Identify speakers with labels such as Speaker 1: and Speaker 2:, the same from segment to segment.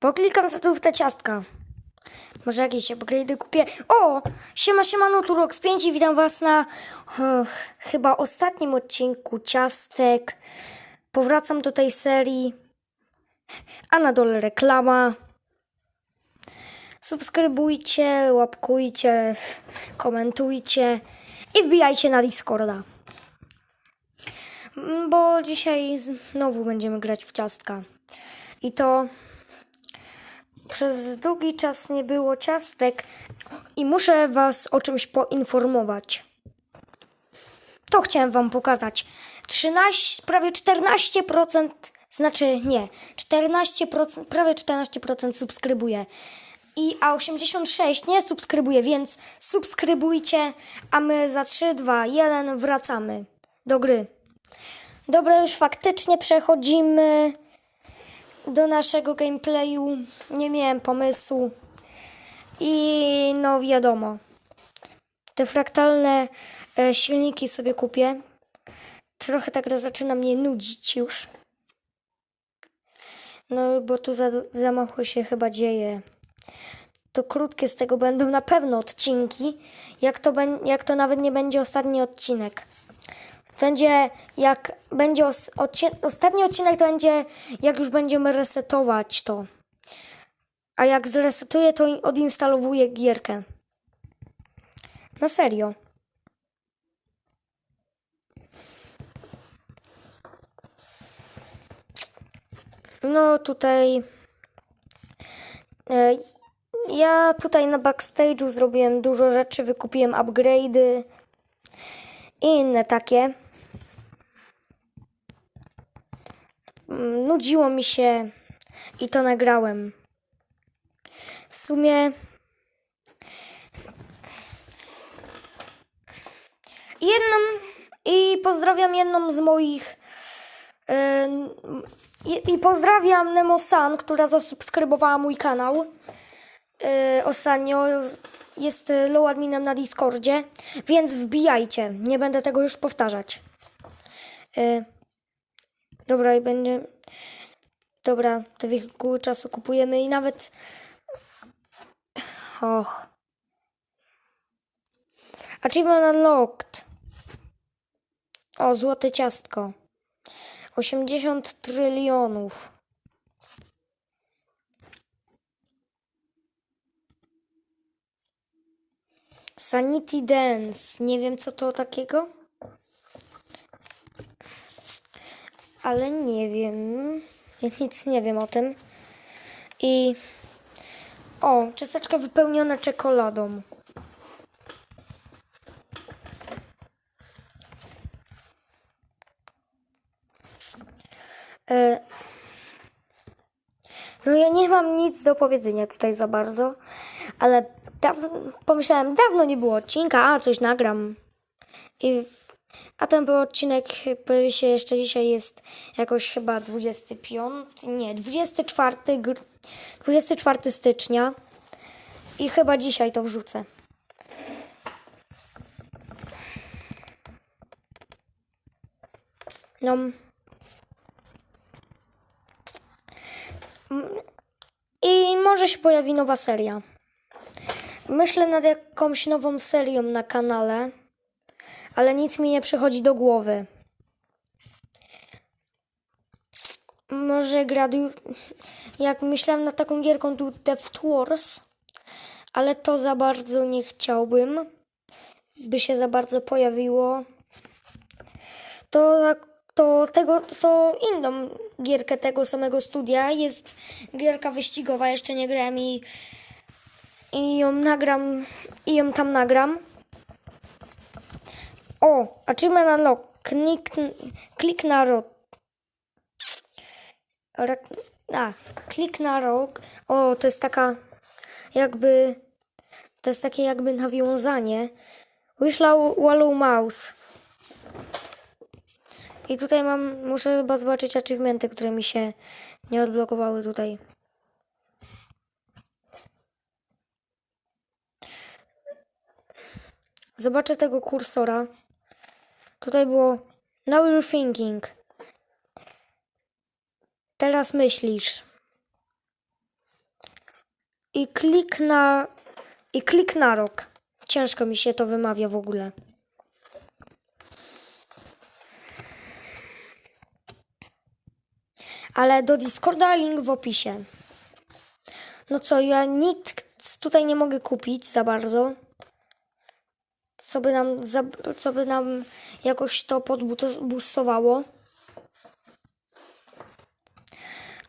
Speaker 1: Poklikam sobie tu w te ciastka. Może jakieś upgrade'y kupię. O! Siema, siema, no tu Rox 5 i witam was na chyba ostatnim odcinku ciastek. Powracam do tej serii. A na dole reklama. Subskrybujcie, łapkujcie, komentujcie i wbijajcie na Discorda. Bo dzisiaj znowu będziemy grać w ciastka. I to przez długi czas nie było ciastek i muszę was o czymś poinformować. To chciałem wam pokazać. 13, prawie 14%, znaczy nie, 14%, prawie 14% subskrybuje. I a 86 nie subskrybuje, więc subskrybujcie, a my za 3, 2, 1 wracamy do gry. Dobra, już faktycznie przechodzimy do naszego gameplayu. Nie miałem pomysłu. I no wiadomo. Te fraktalne e, silniki sobie kupię. Trochę tak zaczyna mnie nudzić już. No bo tu za, za mało się chyba dzieje. To krótkie z tego będą na pewno odcinki. Jak to, jak to nawet nie będzie ostatni odcinek. Będzie jak będzie os, ostatni odcinek to będzie jak już będziemy resetować to. A jak zresetuję to odinstalowuję gierkę. Na serio. No tutaj e, ja tutaj na backstage'u zrobiłem dużo rzeczy, wykupiłem upgrade'y i inne takie. Nudziło mi się i to nagrałem. W sumie jedną i pozdrawiam jedną z moich em, i, pozdrawiam Nemosan, która zasubskrybowała mój kanał e, ostatnio. Jest low adminem na Discordzie, więc wbijajcie. Nie będę tego już powtarzać. E, Dobra, i będzie. Dobra, te wehikuły czasu kupujemy i nawet. Och. Achievement unlocked. O, złote ciastko. 80 trylionów. Sanity Dance. Nie wiem co to takiego. Ale nie wiem. Ja nic nie wiem o tym. I. O, ciasteczka wypełnione czekoladą. E, No ja nie mam nic do powiedzenia tutaj za bardzo, ale dawno, pomyślałem, dawno nie było odcinka, a coś nagram. I, a ten był odcinek pojawi się jeszcze dzisiaj jest jakoś chyba 25, nie, 24, gr- 24 stycznia i chyba dzisiaj to wrzucę. No. I może się pojawi nowa seria. Myślę nad jakąś nową serią na kanale ale nic mi nie przychodzi do głowy. Może gradu... Jak myślałem nad taką gierką tu Theft Wars, ale to za bardzo nie chciałbym, by się za bardzo pojawiło. To, to tego, to inną gierkę tego samego studia jest gierka wyścigowa, jeszcze nie grałem i, i ją nagram, i ją tam nagram. O, achievement unlock. Klik, klik na rok. A, klik na rok. O, to jest taka jakby, to jest takie jakby nawiązanie. Wishlow Wallow Mouse. I tutaj mam, muszę chyba zobaczyć achievementy, które mi się nie odblokowały tutaj. Zobaczę tego kursora. Tutaj było Now you're thinking. Teraz myślisz. i klik na i klik na rok. Ciężko mi się to wymawia w ogóle. Ale do Discorda link w opisie. No co, ja nic tutaj nie mogę kupić za bardzo. Co by nam, co by nam jakoś to podbustowało.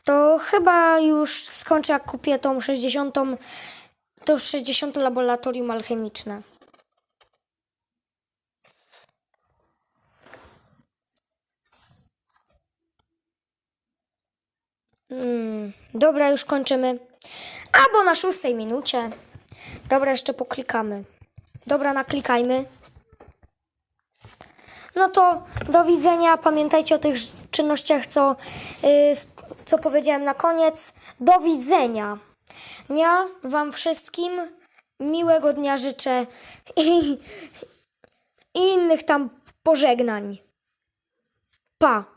Speaker 1: To chyba już skończę, jak kupię tą 60. To już 60 laboratorium alchemiczne. Mm, dobra, już kończymy. Albo na szóstej minucie. Dobra, jeszcze poklikamy. Dobra, naklikajmy. No to do widzenia. Pamiętajcie o tych czynnościach, co, yy, co powiedziałem na koniec. Do widzenia. Ja Wam wszystkim miłego dnia życzę i, i innych tam pożegnań. Pa.